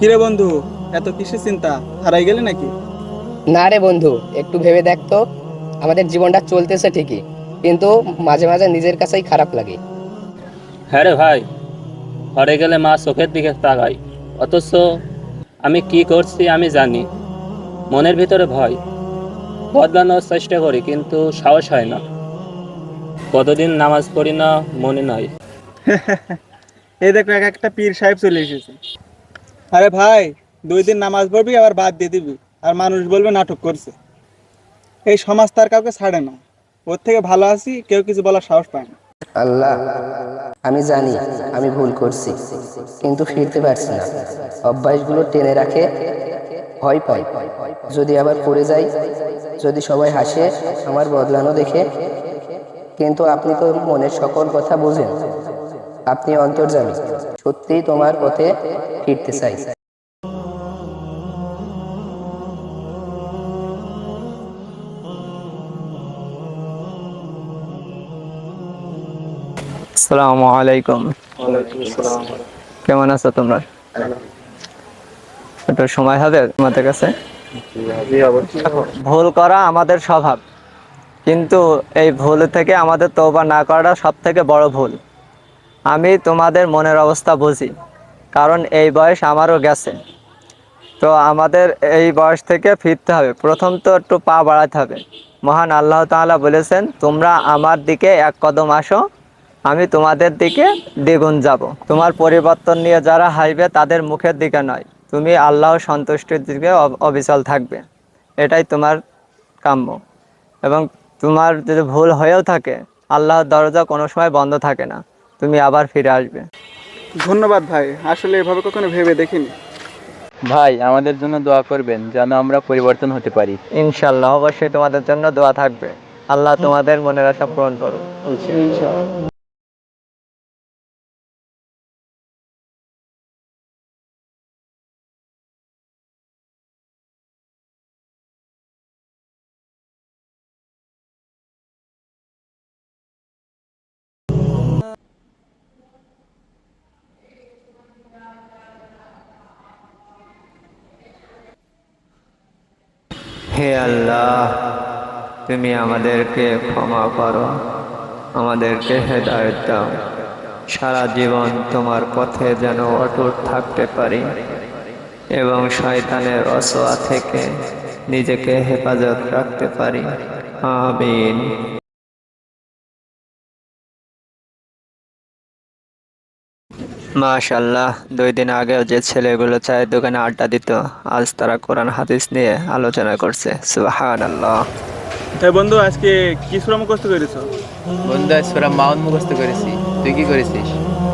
কিরে বন্ধু এত কিসের চিন্তা? হারাই গেলে নাকি? না রে বন্ধু একটু ভেবে দেখ তো। আমাদের জীবনটা চলতেছে ঠিকই কিন্তু মাঝে মাঝে নিজের কাছেই খারাপ লাগে। হ্যাঁ রে ভাই ঘরে গেলে মা চোখের দিকে তাকাই অথচ আমি কি করছি আমি জানি। মনের ভিতরে ভয়। বদলানোর চেষ্টা করি কিন্তু সাহস হয় না। কতদিন নামাজ পড়ি না মনে নয় এই দেখো এক একটা পীর সাহেব চলে এসেছে। আরে ভাই, দুই দিন নামাজ পড়বি, আবার বাদ দিয়ে দিবি। আর মানুষ বলবে নাটক করছে। এই সমাজ তার কাউকে ছাড়ে না। ওর থেকে ভালো আছি, কেউ কিছু বলার সাহস পায় না। আল্লাহ, আমি জানি, আমি ভুল করছি, কিন্তু ফিরতে পারছি না। অভ্যাসগুলো টেনে রাখে, ভয় পাই যদি আবার পড়ে যাই, যদি সবাই হাসে, আমার বদলানো দেখে। কিন্তু আপনি তো মনের সকল কথা বোঝেন। আপনি অন্তর্জামী সত্যিই তোমার পথে ফিরতে চাই আসসালামু আলাইকুম। কেমন আছো তোমরা? একটু সময় হবে তোমাদের কাছে? ভুল করা আমাদের স্বভাব। কিন্তু এই ভুল থেকে আমাদের তওবা না করাটা সব থেকে বড় ভুল। আমি তোমাদের মনের অবস্থা বুঝি, কারণ এই বয়স আমারও গেছে। তো আমাদের এই বয়স থেকে ফিরতে হবে। প্রথম তো একটু পা বাড়াতে হবে। মহান আল্লাহ তাআলা বলেছেন, তোমরা আমার দিকে এক কদম আসো, আমি তোমাদের দিকে দ্বিগুণ যাব। তোমার পরিবর্তন নিয়ে যারা হাইবে তাদের মুখের দিকে নয়। তুমি আল্লাহ সন্তুষ্টির দিকে অব- অবিচল থাকবে। এটাই তোমার কাম্য। এবং তোমার যদি ভুল হয়েও থাকে, আল্লাহর দরজা কোনো সময় বন্ধ থাকে না। তুমি আবার ফিরে আসবে। ধন্যবাদ ভাই আসলে এভাবে কখনো ভেবে দেখিনি। ভাই আমাদের জন্য দোয়া করবেন যেন আমরা পরিবর্তন হতে পারি। ইনশাল্লাহ অবশ্যই তোমাদের জন্য দোয়া থাকবে। আল্লাহ তোমাদের মনের আশা পূরণ করুন হে আল্লাহ, তুমি আমাদেরকে ক্ষমা করো, আমাদেরকে হেদায়ত দাও। সারা জীবন তোমার পথে যেন অটুট থাকতে পারি এবং শয়তানের অসোয়া থেকে নিজেকে হেফাজত রাখতে পারি। আমিন। মাশাল্লাহ দুই দিন আগেও যে ছেলেগুলো চায়ের দোকানে আড্ডা দিত। আজ তারা কোরআন হাদিস নিয়ে আলোচনা করছে। সুবাহান আল্লাহ তাই বন্ধু আজকে কি সুরা মুখস্থ করেছ? বন্ধু আজ সুরা মাউন মুখস্থ করেছি। তুই কি করেছিস?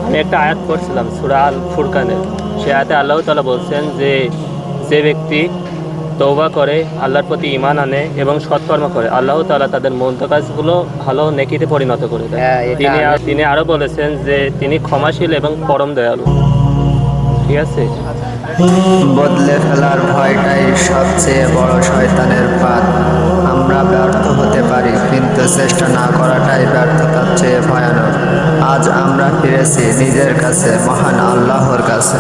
আমি একটা আয়াত করছিলাম সুরা আল ফুরকানের সে আয়াতে আল্লাহ তালা বলছেন যে যে ব্যক্তি তৌবা করে আল্লাহর প্রতি ইমান আনে এবং সৎকর্ম করে। আল্লাহ তালা তাদের মন্দ কাজগুলো ভালো নেকিতে পরিণত করে দেয় হ্যাঁ, তিনি তিনি আরও বলেছেন যে তিনি ক্ষমাশীল এবং পরম দয়ালু। ঠিক আছে? বদলে ফেলার ভয়টাই সবচেয়ে বড় শয়তানের পাত আমরা ব্যর্থ হতে পারি কিন্তু চেষ্টা না করাটাই ব্যর্থতার চেয়ে ভয়ানক। আজ আমরা ফিরেছি নিজের কাছে মহান আল্লাহর কাছে।